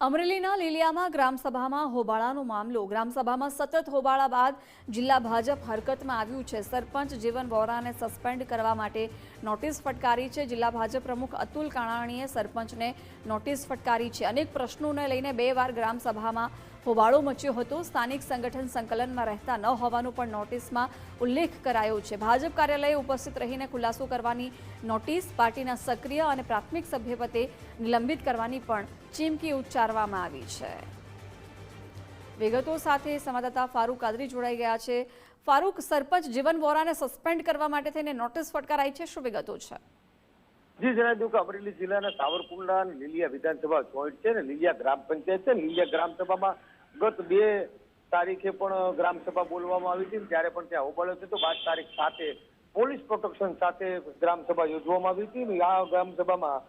અમરેલીના લીલિયામાં ગ્રામસભામાં હોબાળાનો મામલો. ગ્રામસભામાં સતત હોબાળા બાદ જિલ્લા ભાજપ હરકતમાં આવ્યું છે. સરપંચ જીવન વોરાને સસ્પેન્ડ કરવા માટે નોટિસ ફટકારી છે. જિલ્લા ભાજપ પ્રમુખ અતુલ કાણાણીએ સરપંચને નોટિસ ફટકારી છે. અનેક પ્રશ્નોને લઈને બે વાર ગ્રામસભામાં હોબાળો મચ્યો હતો. સ્થાનિક સંગઠન સંકલનમાં રહેતા ન હોવાનો પણ નોટિસમાં ઉલ્લેખ કરાયો છે. ભાજપ કાર્યાલયે ઉપસ્થિત રહીને ખુલાસો કરવાની નોટિસ પાર્ટીના સક્રિય અને પ્રાથમિક સભ્યપદે નિલંબિત કરવાની પણ ચીમકી ઉચ્ચારવામાં આવી છે. વિગતો સાથે સંવાદદાતા ફારૂક કાદરી જોડાઈ ગયા છે. ફારૂક, સરપંચ જીવન વોરાને સસ્પેન્ડ કરવા માટે થઈને નોટિસ ફટકારાઈ છે. શું વિગતો છે? જી, જણાવી કે અમરેલી જિલ્લાના સાવરકુંડલા લીલિયા વિધાનસભા જોઈન્ટ છે ને લીલિયા ગ્રામ પંચાયત છે લીલિયા ગ્રામ ગ્રામસભામાં ગત બે તારીખે પણ ગ્રામસભા બોલવામાં આવી હતી ત્યારે પણ ત્યાં હોબાળો થયો તો બાદ તારીખ સાથે પોલીસ પ્રોટેક્શન સાથે ગ્રામસભા યોજવામાં આવી હતી આ ગ્રામસભામાં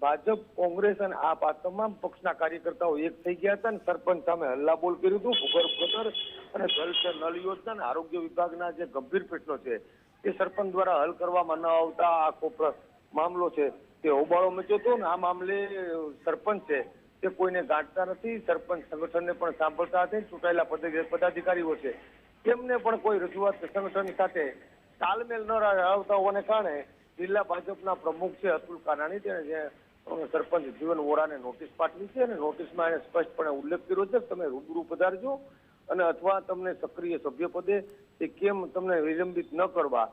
ભાજપ, કોંગ્રેસ અને આપ આ તમામ પક્ષના કાર્યકર્તાઓ એક થઈ ગયા હતા અને સરપંચ સામે હલ્લાબોલ કર્યું હતું, ભૂગર્ભ ગટર અને જલ નળ યોજના અને આરોગ્ય વિભાગના જે ગંભીર પ્રશ્નો છે તે સરપંચ દ્વારા હલ કરવામાં ન આવતા આખો મામલો છે તે હોબાળો મચ્યો હતો ને આ મામલે સરપંચ છે તે કોઈને ગાંઠતા નથી, સરપંચ સંગઠનને પણ સાંભળતા નથી, ચૂંટાયેલા પદ- પદાધિકારીઓ છે, તેમને પણ કોઈ રજૂઆત સંગઠન સાથે તાલમેલ ન આવતા હોવાને કારણે જિલ્લા ભાજપના પ્રમુખ છે અતુલ કાનાણી, તેણે જે સરપંચ જીવન વોરાને નોટિસ પાઠવી છે અને નોટિસમાં એને સ્પષ્ટપણે ઉલ્લેખ કર્યો છે તમે રૂબરૂ પધારજો અને અથવા તમને સક્રિય સભ્ય પદે તે કેમ તમને વિલંબિત ન કરવા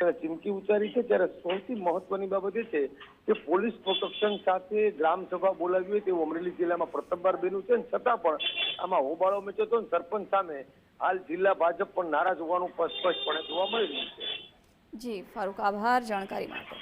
ચીમકી ઉચ્ચારી છે, ત્યારે સૌથી મહત્વની બાબત એ છે કે પોલીસ પ્રોટેક્શન સાથે ગ્રામસભા બોલાવી હોય તેવું અમરેલી જિલ્લામાં પ્રથમવાર બન્યું છે. છતાં પણ આમાં હોબાળો મચ્યો હતો સરપંચ સામે હાલ જિલ્લા ભાજપ પણ નારાજ હોવાનું પણ સ્પષ્ટપણે જોવા મળી રહ્યું છે. જી, ફારૂક, આભાર. જાણકારી માટે.